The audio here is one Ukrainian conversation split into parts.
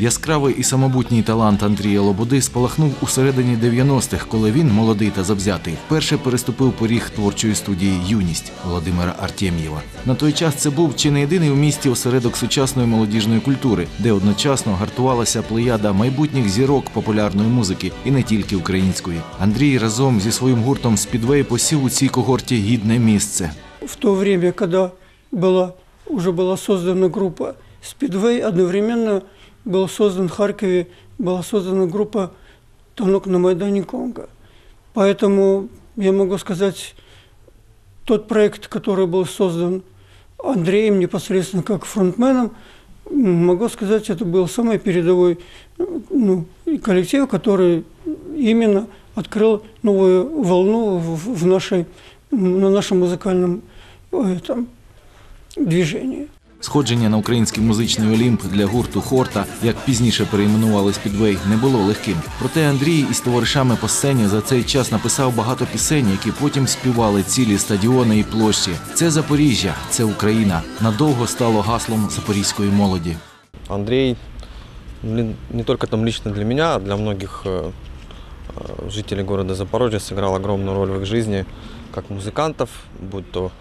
Яскравий і самобутній талант Андрія Лободи спалахнув у середині 90-х, коли він, молодий та завзятий, вперше переступив поріг творчої студії Юність Володимира Артєм'єва. На той час це був чи не єдиний у місті осередок сучасної молодіжної культури, де одночасно гартувалася плеяда майбутніх зірок популярної музики і не тільки української. Андрій разом зі своїм гуртом Спідвей посів у цій когорті гідне місце. В то время, когда была, уже была создана группа Speedway, одновременно был создан в Харькове, была создана группа «Танок на Майдане Конго». Поэтому я могу сказать, тот проект, который был создан Андреем непосредственно как фронтменом, могу сказать, это был самый передовой ну, коллектив, который именно открыл новую волну в, в нашей, на нашем музыкальном э, этом, движении. Сходження на український музичний олімп для гурту Хорта, як пізніше перейменували Спідвей, не було легким. Проте Андрій із товаришами по сцені за цей час написав багато пісень, які потім співали цілі стадіони і площі. Це Запоріжжя, це Україна. Надовго стало гаслом запорізької молоді. Андрей блин, не только там лично для меня, а для многих э, э, жителей города Запорожья сыграл огромную роль в их жизни, как музыкантов, будь то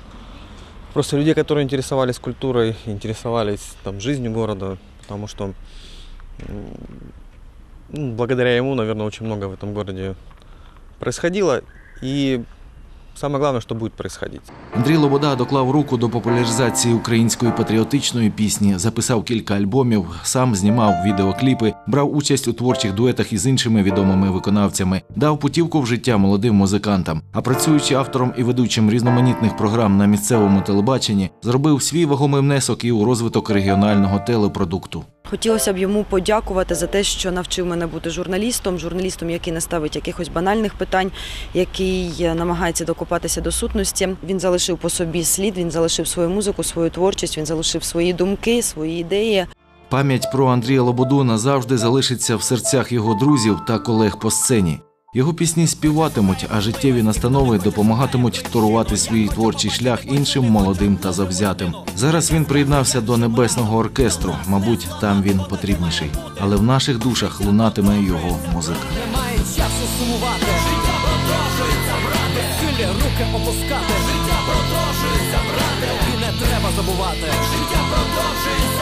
просто людей, которые интересовались культурой, интересовались там, жизнью города, потому что ну, благодаря ему, наверное, очень много в этом городе происходило. И самое главное, что будет происходить. Андрій Лобода доклав руку до популяризації української патріотичної пісні, записав кілька альбомів, сам знімав відеокліпи, брав участь у творчих дуетах із іншими відомими виконавцями, дав путівку в життя молодим музикантам. А працюючи автором і ведучим різноманітних програм на місцевому телебаченні, зробив свій вагомий внесок і у розвиток регіонального телепродукту. Хотілося б йому подякувати за те, що навчив мене бути журналістом, журналістом, який не ставить якихось банальних питань, який е, намагається докопатися до сутності. Він залишив по собі слід, він залишив свою музику, свою творчість, він залишив свої думки, свої ідеї. Пам'ять про Андрія Лободу назавжди залишиться в серцях його друзів та колег по сцені. Його пісні співатимуть, а життєві настанови допомагатимуть турувати свій творчий шлях іншим молодим та завзятим. Зараз він приєднався до небесного оркестру. Мабуть, там він потрібніший, але в наших душах лунатиме його музика. Немає часу сумувати. Життя продовжується, брати, Силі руки опускати. Життя продовжується, брати. І не треба забувати. Життя продовжується.